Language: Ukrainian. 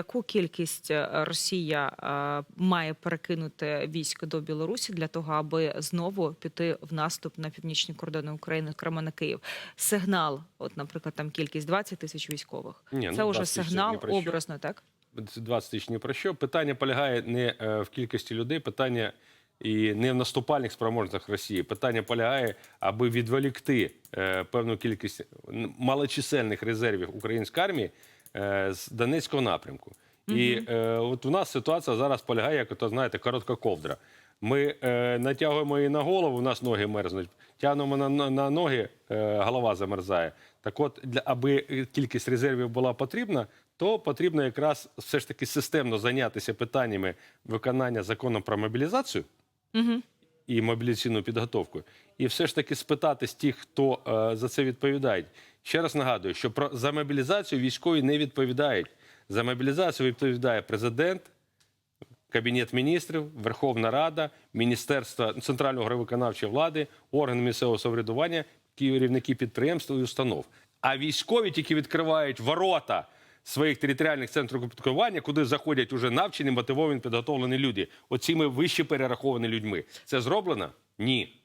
Яку кількість е, Росія е, має перекинути військ до Білорусі для того, аби знову піти в наступ на північні кордони України, зокрема на Київ? Сигнал, от, наприклад, там кількість 20 тисяч військових. Ні, Це ну, вже сигнал образно, так? 20 тисяч ні про що. Питання полягає не е, в кількості людей, питання і не в наступальних спроможностях Росії. Питання полягає, аби відволікти певну кількість малочисельних резервів української армії з Донецького напрямку. І е, от у нас ситуація зараз полягає, як то знаєте, коротка ковдра. Ми е, натягуємо її на голову, у нас ноги мерзнуть. Тягнемо на, на, на ноги, е, голова замерзає. Так от, для, аби е, кількість резервів була потрібна, то потрібно якраз все ж таки системно зайнятися питаннями виконання закону про мобілізацію Угу. І мобілізаційну підготовку, і все ж таки спитати з тих, хто е, за це відповідає. Ще раз нагадую, що про за мобілізацію військові не відповідають. За мобілізацію відповідає президент, Кабінет міністрів, Верховна Рада, Міністерство центральної виконавчої влади, органи місцевого самоврядування, керівники підприємств і установ. А військові тільки відкривають ворота своїх територіальних центрів комплектування, куди заходять уже навчені, мотивовані, підготовлені люди. Оціми вище перераховані людьми. Це зроблено? Ні.